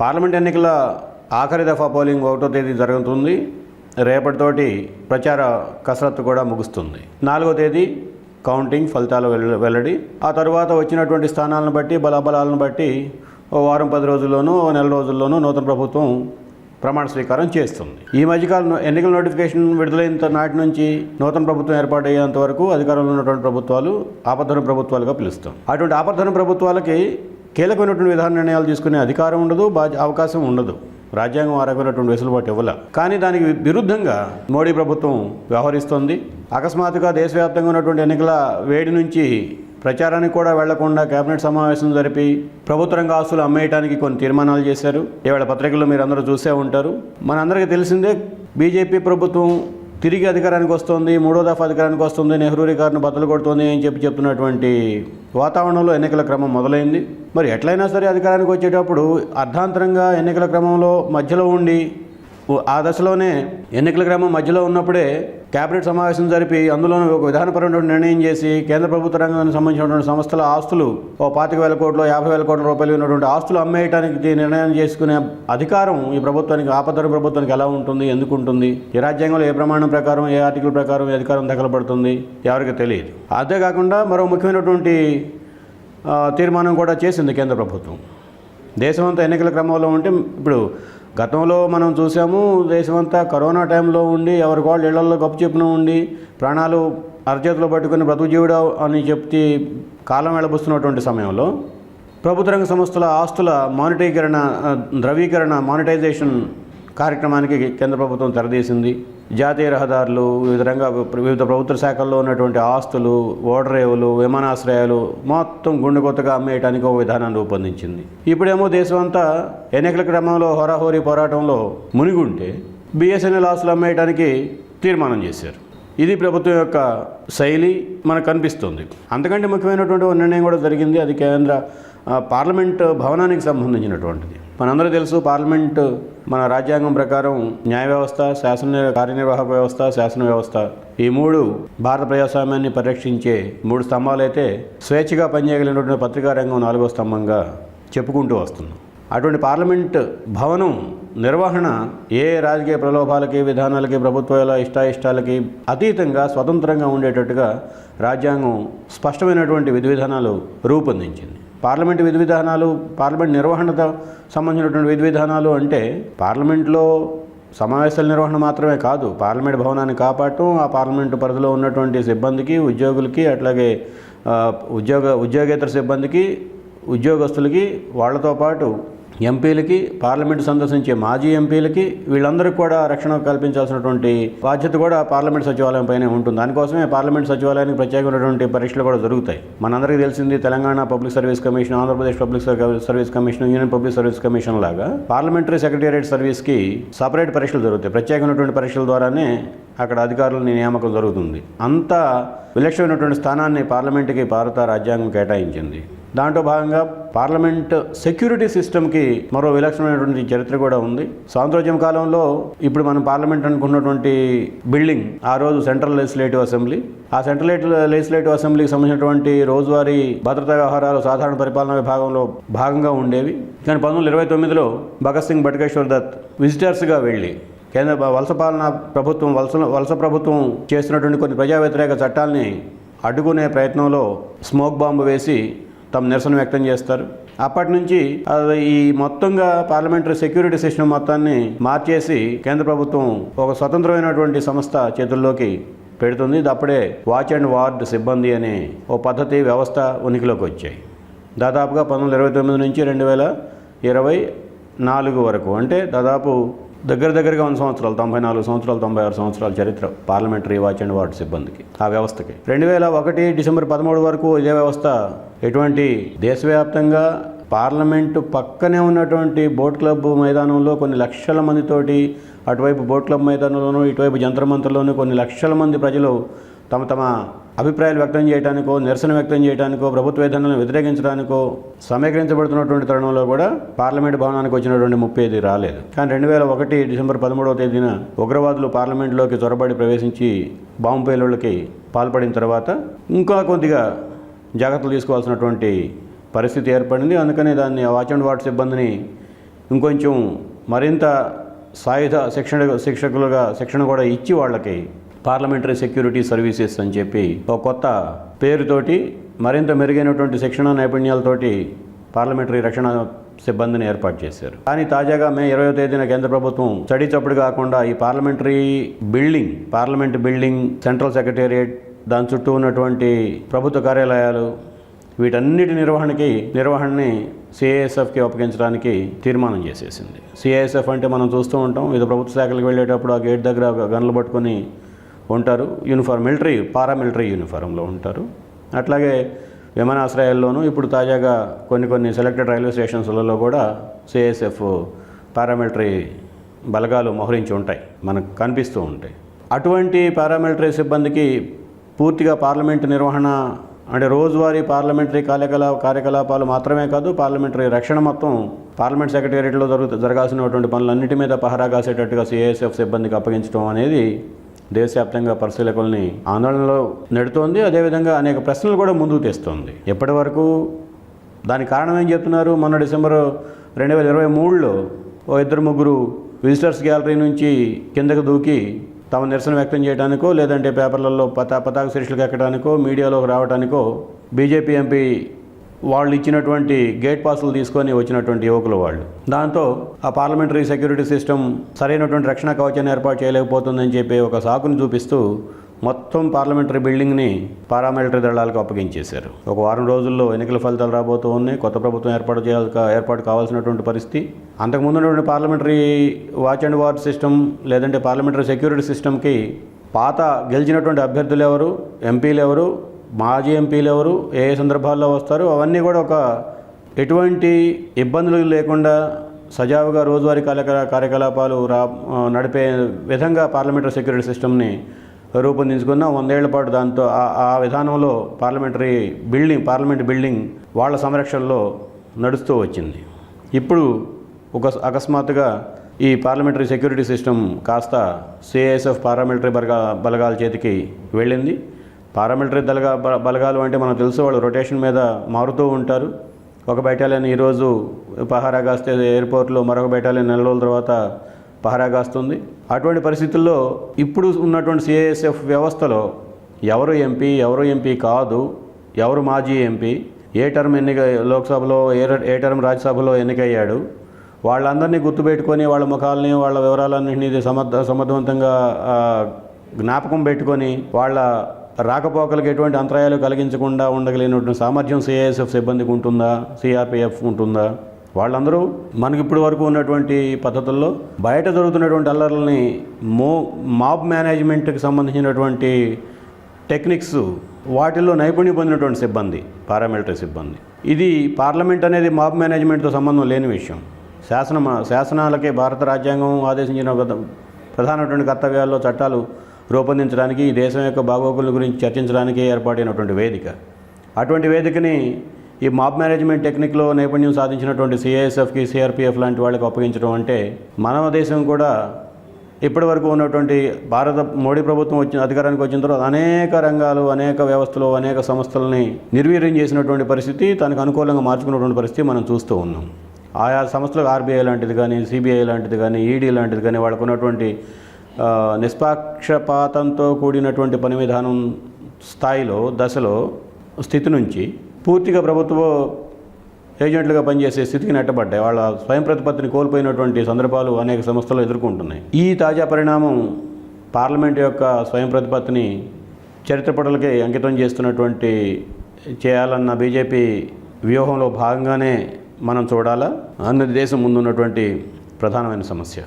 Parliament ఎన్నికల ఆఖరి దఫా పోలింగ్ ఒకటో తేదీ జరుగుతుంది. రేపటితోటి ప్రచార కసరత్తు కూడా ముగుస్తుంది. నాలుగో తేదీ కౌంటింగ్ ఫలితాలు వెల్లడి. ఆ తర్వాత వచ్చినటువంటి స్థానాలను బట్టి బలాబలాలను బట్టి ఓ వారం పది రోజుల్లోనూ ఓ నెల రోజుల్లోనూ నూతన ప్రభుత్వం ప్రమాణ స్వీకారం చేస్తుంది. ఈ మధ్యకాలం ఎన్నికల నోటిఫికేషన్ విడుదలైన నాటి నుంచి నూతన ప్రభుత్వం ఏర్పాటయ్యేంత వరకు అధికారంలో ఉన్నటువంటి ప్రభుత్వాలు ఆపద్ధన ప్రభుత్వాలుగా పిలుస్తాం. అటువంటి ఆపద్ధన ప్రభుత్వాలకి కీలకమైనటువంటి విధాన నిర్ణయాలు తీసుకునే అధికారం ఉండదు బాధ్య అవకాశం ఉండదు. రాజ్యాంగం ఆ రకమైనటువంటి వెసులుబాటు ఇవ్వాల. కానీ దానికి విరుద్ధంగా మోడీ ప్రభుత్వం వ్యవహరిస్తోంది. అకస్మాత్తుగా దేశవ్యాప్తంగా ఉన్నటువంటి ఎన్నికల వేడి నుంచి ప్రచారానికి కూడా వెళ్ళకుండా కేబినెట్ సమావేశం జరిపి ప్రభుత్వ రంగ ఆస్తులు అమ్మేయడానికి కొన్ని తీర్మానాలు చేశారు. ఇవాళ పత్రికల్లో మీరు అందరూ చూసే ఉంటారు. మనందరికీ తెలిసిందే బీజేపీ ప్రభుత్వం తిరిగి అధికారానికి వస్తుంది మూడో దఫా అధికారానికి వస్తుంది నెహ్రూ రికార్డును బద్దలు కొడుతుంది అని చెప్పి చెప్తున్నటువంటి వాతావరణంలో ఎన్నికల క్రమం మొదలైంది. మరి ఎట్లయినా సరే అధికారానికి వచ్చేటప్పుడు అర్ధాంతరంగా ఎన్నికల క్రమంలో మధ్యలో ఉండి ఆ దశలోనే ఎన్నికల క్రమం మధ్యలో ఉన్నప్పుడే కేబినెట్ సమావేశం జరిపి అందులోనూ ఒక విధానపరమైన నిర్ణయం చేసి కేంద్ర ప్రభుత్వ రంగానికి సంబంధించినటువంటి సంస్థల ఆస్తులు ఓ పాతిక వేల కోట్లు యాభై వేల కోట్ల రూపాయలు ఉన్నటువంటి ఆస్తులు అమ్మేయడానికి నిర్ణయం చేసుకునే అధికారం ఈ ప్రభుత్వానికి ఆపద్ధర ప్రభుత్వానికి ఎలా ఉంటుంది ఎందుకు ఉంటుంది ఈ రాజ్యాంగంలో ఏ ప్రమాణం ప్రకారం ఏ ఆర్టికల్ ప్రకారం ఈ అధికారం తగలబడుతుంది ఎవరికి తెలియదు. అంతేకాకుండా మరో ముఖ్యమైనటువంటి తీర్మానం కూడా చేసింది కేంద్ర ప్రభుత్వం. దేశమంతా ఎన్నికల క్రమంలో ఉంటే ఇప్పుడు గతంలో మనం చూసాము దేశమంతా కరోనా టైంలో ఉండి ఎవరికి వాళ్ళు ఇళ్ళలో గప్పు చెప్పున ఉండి ప్రాణాలు అరచేతిలో పట్టుకుని బ్రతుకు జీవుడా అని చెప్తే కాలం వెళ్ళబుస్తున్నటువంటి సమయంలో ప్రభుత్వ రంగ సంస్థల ఆస్తుల మానిటీకరణ ద్రవీకరణ మానిటైజేషన్ కార్యక్రమానికి కేంద్ర ప్రభుత్వం తెరదీసింది. జాతీయ రహదారులు వివిధ రంగ వివిధ ప్రభుత్వ శాఖల్లో ఉన్నటువంటి ఆస్తులు ఓడరేవులు విమానాశ్రయాలు మొత్తం గుండె కొత్తగా అమ్మేయటానికి ఒక విధానాన్ని రూపొందించింది. ఇప్పుడేమో దేశం అంతా ఎన్నికల క్రమంలో హోరాహోరీ పోరాటంలో మునిగుంటే బిఎస్ఎన్ఎల్ ఆస్తులు అమ్మేయటానికి తీర్మానం చేశారు. ఇది ప్రభుత్వం యొక్క శైలి మనకు కనిపిస్తుంది. అంతకంటే ముఖ్యమైనటువంటి నిర్ణయం కూడా జరిగింది. అది కేంద్ర పార్లమెంట్ భవనానికి సంబంధించినటువంటిది. మనందరూ తెలుసు పార్లమెంట్ మన రాజ్యాంగం ప్రకారం న్యాయ వ్యవస్థ శాసన కార్యనిర్వాహక వ్యవస్థ శాసన వ్యవస్థ. ఈ మూడు భారత ప్రజాస్వామ్యాన్ని పరిరక్షించే మూడు స్తంభాలైతే స్వేచ్ఛగా పనిచేయగలిగినటువంటి పత్రికా రంగం నాలుగో స్తంభంగా చెప్పుకుంటూ వస్తున్నాం. అటువంటి పార్లమెంట్ భవనం నిర్వహణ ఏ రాజకీయ ప్రలోభాలకి విధానాలకి ప్రభుత్వాల ఇష్టాయిష్టాలకి అతీతంగా స్వతంత్రంగా ఉండేటట్టుగా రాజ్యాంగం స్పష్టమైనటువంటి విధి విధానాలు రూపొందించింది. పార్లమెంట్ విధి విధానాలు పార్లమెంట్ నిర్వహణతో సంబంధించినటువంటి విధి విధానాలు అంటే పార్లమెంట్లో సమావేశాల నిర్వహణ మాత్రమే కాదు పార్లమెంట్ భవనాన్ని కాపాడటం ఆ పార్లమెంటు పరిధిలో ఉన్నటువంటి సిబ్బందికి ఉద్యోగులకి అట్లాగే ఉద్యోగ ఉద్యోగేతర సిబ్బందికి ఉద్యోగస్తులకి వాళ్ళతో పాటు ఎంపీలకి పార్లమెంటు సందర్శించే మాజీ ఎంపీలకి వీళ్ళందరికీ కూడా రక్షణ కల్పించాల్సినటువంటి బాధ్యత కూడా పార్లమెంట్ సచివాలయం పైనే ఉంటుంది. దానికోసమే పార్లమెంట్ సచివాలయానికి ప్రత్యేకమైనటువంటి పరీక్షలు కూడా జరుగుతాయి. మనందరికీ తెలిసింది Telangana public service commission Andhra Pradesh public service commission union public service commission లాగా పార్లమెంటరీ సెక్రటేరియట్ సర్వీస్కి సపరేట్ పరీక్షలు జరుగుతాయి. ప్రత్యేకమైనటువంటి పరీక్షల ద్వారానే అక్కడ అధికారుల నియామకం జరుగుతుంది. అంత విలక్షణమైనటువంటి స్థానాన్ని పార్లమెంటుకి భారత రాజ్యాంగం కేటాయించింది. దాంట్లో భాగంగా పార్లమెంట్ సెక్యూరిటీ సిస్టమ్కి మరో విలక్షణమైనటువంటి చరిత్ర కూడా ఉంది. స్వాతంత్రోద్యమ కాలంలో ఇప్పుడు మనం పార్లమెంట్ అనుకున్నటువంటి బిల్డింగ్ ఆ రోజు సెంట్రల్ లెజిస్లేటివ్ అసెంబ్లీ. ఆ సెంట్రల్ లెజిస్లేటివ్ అసెంబ్లీకి సంబంధించినటువంటి రోజువారీ భద్రతా వ్యవహారాలు సాధారణ పరిపాలనా విభాగంలో భాగంగా ఉండేవి. కానీ పంతొమ్మిది వందల ఇరవై తొమ్మిదిలో భగత్ సింగ్ బటకేశ్వర్ దత్ విజిటర్స్గా వెళ్ళి కేంద్ర వలస పాలన ప్రభుత్వం వలస వలస ప్రభుత్వం చేస్తున్నటువంటి కొన్ని ప్రజా వ్యతిరేక చట్టాలని అడ్డుకునే ప్రయత్నంలో స్మోక్ బాంబు వేసి తమ నిరసన వ్యక్తం చేస్తారు. అప్పటి నుంచి ఈ మొత్తంగా పార్లమెంటరీ సెక్యూరిటీ సిస్టమ్ మొత్తాన్ని మార్చేసి కేంద్ర ప్రభుత్వం ఒక స్వతంత్రమైనటువంటి సంస్థ చేతుల్లోకి పెడుతుంది. ఇది అప్పుడే వాచ్ అండ్ వార్డ్ సిబ్బంది అనే ఓ పద్ధతి వ్యవస్థ ఉనికిలోకి వచ్చాయి. దాదాపుగా పంతొమ్మిది ఇరవై తొమ్మిది నుంచి రెండు వేల ఇరవై నాలుగు వరకు. అంటే దాదాపు దగ్గర దగ్గరగా ఉన్న సంవత్సరాలు తొంభై నాలుగు సంవత్సరాలు తొంభై ఆరు సంవత్సరాల చరిత్ర పార్లమెంటరీ వాచ్ అండ్ వార్డ్ సిబ్బందికి ఆ వ్యవస్థకి. రెండు వేల ఒకటి డిసెంబర్ పదమూడు వరకు ఇదే వ్యవస్థ ఎటువంటి దేశవ్యాప్తంగా పార్లమెంటు పక్కనే ఉన్నటువంటి బోట్ క్లబ్ మైదానంలో కొన్ని లక్షల మందితోటి అటువైపు బోట్ క్లబ్ మైదానంలోనూ ఇటువైపు జంతర్ మంతర్లోనూ కొన్ని లక్షల మంది ప్రజలు తమ తమ అభిప్రాయాలు వ్యక్తం చేయడానికో నిరసన వ్యక్తం చేయడానికో ప్రభుత్వ విధానాలను వ్యతిరేకించడానికో సమీకరించబడుతున్నటువంటి తరుణంలో కూడా పార్లమెంట్ భవనానికి వచ్చినటువంటి ముప్పై ఐదు రాలేదు. కానీ రెండు వేల ఒకటి డిసెంబర్ పదమూడవ తేదీన ఉగ్రవాదులు పార్లమెంట్లోకి చొరబడి ప్రవేశించి బాంబు పేలుళ్ళకి పాల్పడిన తర్వాత ఇంకా కొద్దిగా జాగ్రత్తలు తీసుకోవాల్సినటువంటి పరిస్థితి ఏర్పడింది. అందుకని దాన్ని వాచ్ అండ్ వాట్ సిబ్బందిని ఇంకొంచెం మరింత సాయుధ శిక్షణ శిక్షకులుగా శిక్షణ కూడా ఇచ్చి వాళ్ళకి పార్లమెంటరీ సెక్యూరిటీ సర్వీసెస్ అని చెప్పి ఒక కొత్త పేరుతోటి మరింత మెరుగైనటువంటి శిక్షణ నైపుణ్యాలతోటి పార్లమెంటరీ రక్షణ సిబ్బందిని ఏర్పాటు చేశారు. కానీ తాజాగా మే ఇరవై తేదీన కేంద్ర ప్రభుత్వం స్టడీ చప్పుడు కాకుండా ఈ parliamentary building parliament building central secretariat దాని చుట్టూ ఉన్నటువంటి ప్రభుత్వ కార్యాలయాలు వీటన్నిటి నిర్వహణకి నిర్వహణని సిఐఎస్ఎఫ్కి అప్పగించడానికి తీర్మానం చేసేసింది. సిఐఎస్ఎఫ్ అంటే మనం చూస్తూ ఉంటాం ఇది ప్రభుత్వ శాఖలకు వెళ్ళేటప్పుడు ఆ గేట్ దగ్గర గన్లు పట్టుకొని ఉంటారు. యూనిఫామ్ మిలిటరీ పారామిలిటరీ యూనిఫారంలో ఉంటారు. అట్లాగే విమానాశ్రయాల్లోనూ ఇప్పుడు తాజాగా కొన్ని కొన్ని సెలెక్టెడ్ రైల్వే స్టేషన్స్లలో కూడా సిఎస్ఎఫ్ పారామిలిటరీ బలగాలు మోహరించి ఉంటాయి. మనకు కనిపిస్తూ ఉంటాయి. అటువంటి పారామిలిటరీ సిబ్బందికి పూర్తిగా పార్లమెంటు నిర్వహణ అంటే రోజువారీ పార్లమెంటరీ కార్యకలా కార్యకలాపాలు మాత్రమే కాదు పార్లమెంటరీ రక్షణ మొత్తం పార్లమెంట్ సెక్రటేరియట్లో జరుగు జరగాల్సినటువంటి పనులన్నిటి మీద పహరా కాసేటట్టుగా సిఐఎస్ఎఫ్ సిబ్బందికి అప్పగించడం అనేది దేశవ్యాప్తంగా పరిశీలకుల్ని ఆందోళనలో నెడుతోంది. అదేవిధంగా అనేక ప్రశ్నలు కూడా ముందుకు తెస్తోంది. ఎప్పటి వరకు దానికి కారణం ఏం చెప్తున్నారు? మొన్న డిసెంబర్ రెండు వేల ఇరవై మూడులో ఓ ఇద్దరు ముగ్గురు విజిటర్స్ గ్యాలరీ నుంచి కిందకు దూకి తమ నిరసన వ్యక్తం చేయడానికో లేదంటే పేపర్లలో పతా పతాక శీర్షికలు ఎక్కడానికో మీడియాలోకి రావడానికో బీజేపీ ఎంపీ వాళ్ళు ఇచ్చినటువంటి గేట్ పాసులు తీసుకొని వచ్చినటువంటి యువకులు వాళ్ళు. దాంతో ఆ పార్లమెంటరీ సెక్యూరిటీ సిస్టమ్ సరైనటువంటి రక్షణ కవచాన్ని ఏర్పాటు చేయలేకపోతుందని చెప్పి ఒక సాకుని చూపిస్తూ మొత్తం పార్లమెంటరీ బిల్డింగ్ని పారామిలిటరీ దళాలకు అప్పగించేశారు. ఒక వారం రోజుల్లో ఎన్నికల ఫలితాలు రాబోతూ ఉన్నాయి. కొత్త ప్రభుత్వం ఏర్పాటు చేయాలి ఏర్పాటు కావాల్సినటువంటి పరిస్థితి. అంతకుముందు ఉన్నటువంటి parliamentary watch and ward system లేదంటే పార్లమెంటరీ సెక్యూరిటీ సిస్టమ్కి పాత గెలిచినటువంటి అభ్యర్థులు ఎవరు? ఎంపీలు ఎవరు? మాజీ ఎంపీలు ఎవరు ఏ సందర్భాల్లో వస్తారు అవన్నీ కూడా ఒక ఎటువంటి ఇబ్బందులు లేకుండా సజావుగా రోజువారీ కార్యకలా కార్యకలాపాలు రా నడిపే విధంగా పార్లమెంటరీ సెక్యూరిటీ సిస్టమ్ని రూపొందించుకున్న వందేళ్ళ పాటు దాంతో ఆ- ఆ విధానంలో పార్లమెంటరీ బిల్డింగ్ పార్లమెంట్ బిల్డింగ్ వాళ్ళ సంరక్షణలో నడుస్తూ వచ్చింది. ఇప్పుడు ఒక అకస్మాత్తుగా ఈ పార్లమెంటరీ సెక్యూరిటీ సిస్టమ్ కాస్త సిఐఎస్ఎఫ్ పార్లమెంటరీ బలగా బలగాల చేతికి వెళ్ళింది. పారామిలిటరీ దళగా బలగాలు అంటే మనం తెలుసు వాళ్ళు రొటేషన్ మీద మారుతూ ఉంటారు. ఒక బెటాలియన్ ఈరోజు పహారా కాస్తే ఎయిర్పోర్ట్లో మరొక బెటాలియన్ నెల రోజుల తర్వాత పహారా కాస్తుంది. అటువంటి పరిస్థితుల్లో ఇప్పుడు ఉన్నటువంటి సిఐఎస్ఎఫ్ వ్యవస్థలో ఎవరు ఎంపీ ఎవరు ఎంపీ కాదు ఎవరు మాజీ ఎంపీ ఏ టర్మ్ ఎన్నిక లోక్సభలో ఏ ఏ టర్మ్ రాజ్యసభలో ఎన్నికయ్యాడు వాళ్ళందరినీ గుర్తుపెట్టుకొని వాళ్ళ ముఖాలని వాళ్ళ వివరాలన్నింటినీ సమర్థ సమర్థవంతంగా జ్ఞాపకం పెట్టుకొని వాళ్ళ రాకపోకలకు ఎటువంటి అంతరాయాలు కలిగించకుండా ఉండగలిగినటువంటి సామర్థ్యం సిఐఎస్ఎఫ్ సిబ్బందికి ఉంటుందా? సిఆర్పిఎఫ్ ఉంటుందా? వాళ్ళందరూ మనకి ఇప్పటి వరకు ఉన్నటువంటి పద్ధతుల్లో బయట జరుగుతున్నటువంటి అల్లర్లని మో మాబ్ మేనేజ్మెంట్కి సంబంధించినటువంటి టెక్నిక్స్ వాటిల్లో నైపుణ్యం పొందినటువంటి సిబ్బంది పారామిలిటరీ సిబ్బంది. ఇది పార్లమెంట్ అనేది మాబ్ మేనేజ్మెంట్తో సంబంధం లేని విషయం. శాసన శాసనాలకే భారత రాజ్యాంగం ఆదేశించిన విధ- ప్రధానమైనటువంటి కర్తవ్యాల్లో చట్టాలు రూపొందించడానికి ఈ దేశం యొక్క బాగోగుల గురించి చర్చించడానికి ఏర్పాటైనటువంటి వేదిక. అటువంటి వేదికని ఈ మాబ్ మేనేజ్మెంట్ టెక్నిక్లో నైపుణ్యం సాధించినటువంటి సిఐఎస్ఎఫ్కి సిఆర్పిఎఫ్ లాంటి వాళ్ళకి అప్పగించడం అంటే మన దేశం కూడా ఇప్పటి వరకు ఉన్నటువంటి భారత మోడీ ప్రభుత్వం వచ్చిన అధికారానికి వచ్చిన తర్వాత అనేక రంగాలు అనేక వ్యవస్థలు అనేక సంస్థలని నిర్వీర్యం చేసినటువంటి పరిస్థితి తనకు అనుకూలంగా మార్చుకున్నటువంటి పరిస్థితి మనం చూస్తూ ఉన్నాం. ఆయా సంస్థలకు ఆర్బీఐ లాంటిది కానీ సిబిఐ లాంటిది కానీ ఈడీ లాంటిది కానీ వాళ్ళకు ఉన్నటువంటి నిష్పాక్షపాతంతో కూడినటువంటి పని విధానం స్థాయిలో దశలో స్థితి నుంచి పూర్తిగా ప్రభుత్వ ఏజెంట్లుగా పనిచేసే స్థితికి నెట్టబడ్డాయి. వాళ్ళ స్వయం ప్రతిపత్తిని కోల్పోయినటువంటి సందర్భాలు అనేక సంస్థలు ఎదుర్కొంటున్నాయి. ఈ తాజా పరిణామం పార్లమెంట్ యొక్క స్వయం ప్రతిపత్తిని చరిత్రపటలకి అంకితం చేస్తున్నటువంటి చేయాలన్న బీజేపీ వ్యూహంలో భాగంగానే మనం చూడాలా? అన్నది దేశం ముందున్నటువంటి ప్రధానమైన సమస్య.